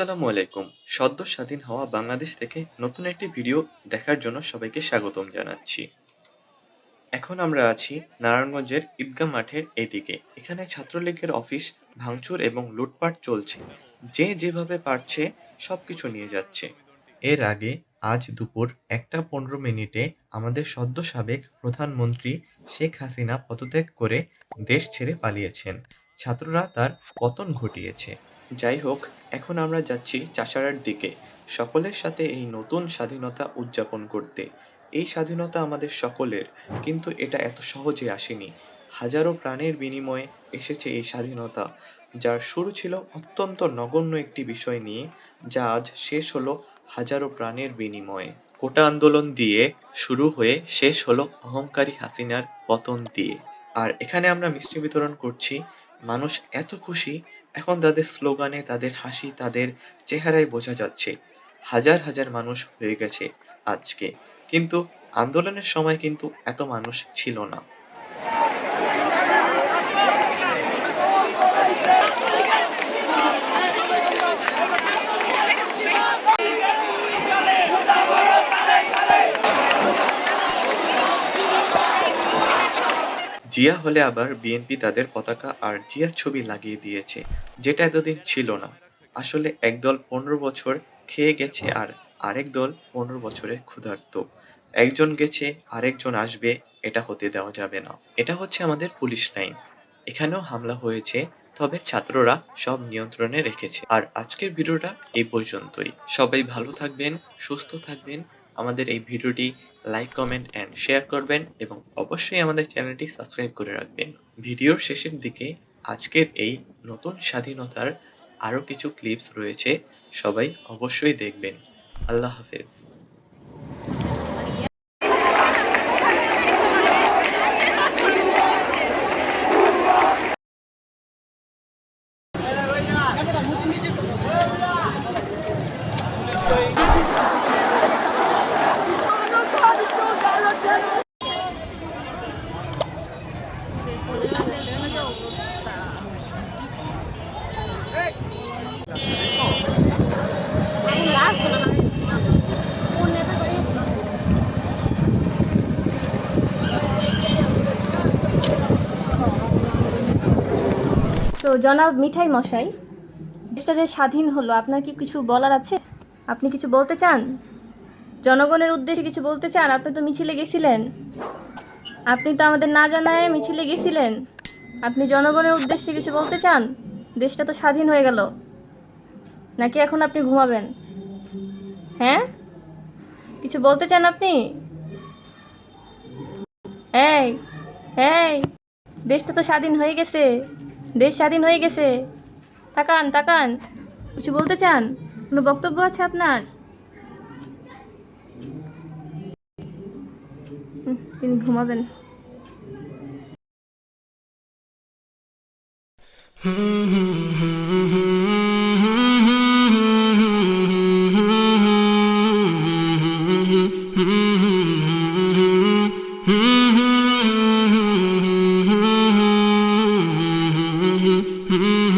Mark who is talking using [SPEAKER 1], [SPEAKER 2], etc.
[SPEAKER 1] আসসালামু আলাইকুম। সদ্য স্বাধীন হওয়া বাংলাদেশ থেকে নতুন একটি ভিডিও দেখার জন্য সবাইকে স্বাগতম জানাচ্ছি। এখন আমরা আছি নারায়ণগঞ্জের ঈদগাহ মাঠের এইদিকে। এখানে ছাত্রলীগের অফিস ভাঙচুর এবং লুটপাট চলছে। যে যেভাবে পারছে সবকিছু নিয়ে যাচ্ছে। এর আগে আজ দুপুর একটা পনেরো মিনিটে আমাদের সদ্য সাবেক প্রধানমন্ত্রী শেখ হাসিনা পদত্যাগ করে দেশ ছেড়ে পালিয়েছেন। ছাত্ররা তার পতন ঘটিয়েছে। যাই হোক, এখন আমরা যাচ্ছি চাষারার দিকে, সকলের সাথে এই নতুন স্বাধীনতা উদযাপন করতে। এই স্বাধীনতা আমাদের সকলের, কিন্তু এটা এত সহজে আসেনি। হাজারো প্রাণের বিনিময়ে এসেছে এই স্বাধীনতা, যার শুরু ছিল অত্যন্ত নগণ্য একটি বিষয় নিয়ে, যা আজ শেষ হলো হাজারো প্রাণের বিনিময়ে। কোটা আন্দোলন দিয়ে শুরু হয়ে শেষ হলো অহংকারী হাসিনার পতন দিয়ে। আর এখানে আমরা মিষ্টি বিতরণ করছি মানুষ এত খুশি, এখন তাদের স্লোগানে তাদের হাসি, তাদের চেহারায় বোঝা যাচ্ছে। হাজার হাজার মানুষ হয়ে গেছে আজকে। কিন্তু আন্দোলনের সময় কিন্তু এত মানুষ ছিল না। জিয়া হলে আবার বিএনপি তাদের পতাকা আর জিয়ার ছবি লাগিয়ে দিয়েছে, যেটা এতদিন ছিল না। আসলে একদল পনেরো বছর খেয়ে গেছে আর আরেক দল পনেরো বছরের ক্ষুধার্ত। একজন গেছে, আরেকজন আসবে, এটা হতে দেওয়া যাবে না। এটা হচ্ছে আমাদের পুলিশ লাইন। এখানেও হামলা হয়েছে, তবে ছাত্ররা সব নিয়ন্ত্রণে রেখেছে। আর আজকের ভিডিওটা এই পর্যন্তই। সবাই ভালো থাকবেন, সুস্থ থাকবেন আমাদের এই ভিডিওটি লাইক কমেন্ট অ্যান্ড শেয়ার করবেন এবং অবশ্যই আমাদের চ্যানেলটি সাবস্ক্রাইব করে রাখবেন। ভিডিওর শেষের দিকে আজকের এই নতুন স্বাধীনতার আরও কিছু ক্লিপস রয়েছে, সবাই অবশ্যই দেখবেন। আল্লাহ হাফেজ।
[SPEAKER 2] তো জনাব মিঠাই মশাই দেশটা যে স্বাধীন হলো, আপনার কি কিছু বলার আছে? আপনি কিছু বলতে চান? জনগণের উদ্দেশ্যে কিছু বলতে চান? আপনি তো মিছিলে গেছিলেন। আপনি তো আমাদের না জানায় মিছিলে গেছিলেন। আপনি জনগণের উদ্দেশ্যে কিছু বলতে চান? দেশটা তো স্বাধীন হয়ে গেল। নাকি এখন আপনি ঘুমাবেন? হ্যাঁ? কিছু বলতে চান আপনি? এই এই, দেশটা তো স্বাধীন হয়ে গেছে। দেশ স্বাধীন হয়ে গেছে। তাকান তাকান। কিছু বলতে চান? কোনো বক্তব্য আছে আপনার? তিনি ঘুমাবেন।
[SPEAKER 3] Mm-hmm.